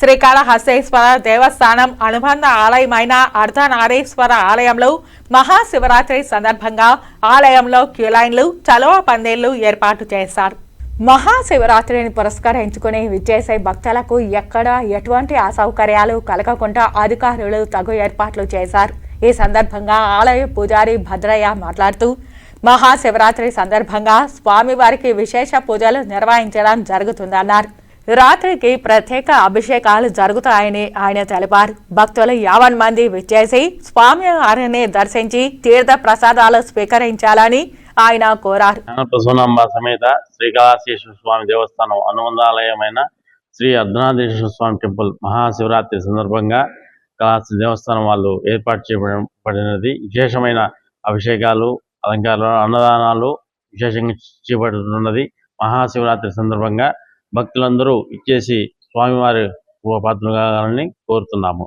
శ్రీకాళహస్తేశ్వర దేవస్థానం అనుబంధ ఆలయమైన అర్ధనారీశ్వర ఆలయంలో మహాశివరాత్రి సందర్భంగా ఆలయంలో క్యూలైన్లు చలవ పందేళ్ళు ఏర్పాటు చేశారు. మహాశివరాత్రిని పురస్కరించుకుని విచ్చేసే భక్తులకు ఎక్కడ ఎటువంటి అసౌకర్యాలు కలగకుండా అధికారులు తగు ఏర్పాట్లు చేశారు. ఈ సందర్భంగా ఆలయ పూజారి భద్రయ్య మాట్లాడుతూ మహాశివరాత్రి సందర్భంగా స్వామివారికి విశేష పూజలు నిర్వహించడం జరుగుతుందన్నారు. రాత్రికి ప్రత్యేక అభిషేకాలు జరుగుతాయని ఆయన తెలిపారు. భక్తులు యావన్ మంది విచ్చేసి స్వామి వారిని దర్శించి తీర్థ ప్రసాదాలు స్వీకరించాలని ఆయన కోరారు. ప్రసూనాంబ సమేత శ్రీకాళేశ్వర స్వామి దేవస్థానం అనుబంధాలయమైన శ్రీ అర్ధనాథేశ్వర స్వామి టెంపుల్ మహాశివరాత్రి సందర్భంగా కళాశ్రీ దేవస్థానం వాళ్ళు ఏర్పాటు చేయబడినది. విశేషమైన అభిషేకాలు అలంకారాలు అన్నదానాలు విశేషంగా చేపడుతున్నది మహాశివరాత్రి సందర్భంగా భక్తులందరూ ఇచ్చేసి స్వామివారి పాత్రలు కావాలని కోరుతున్నాము.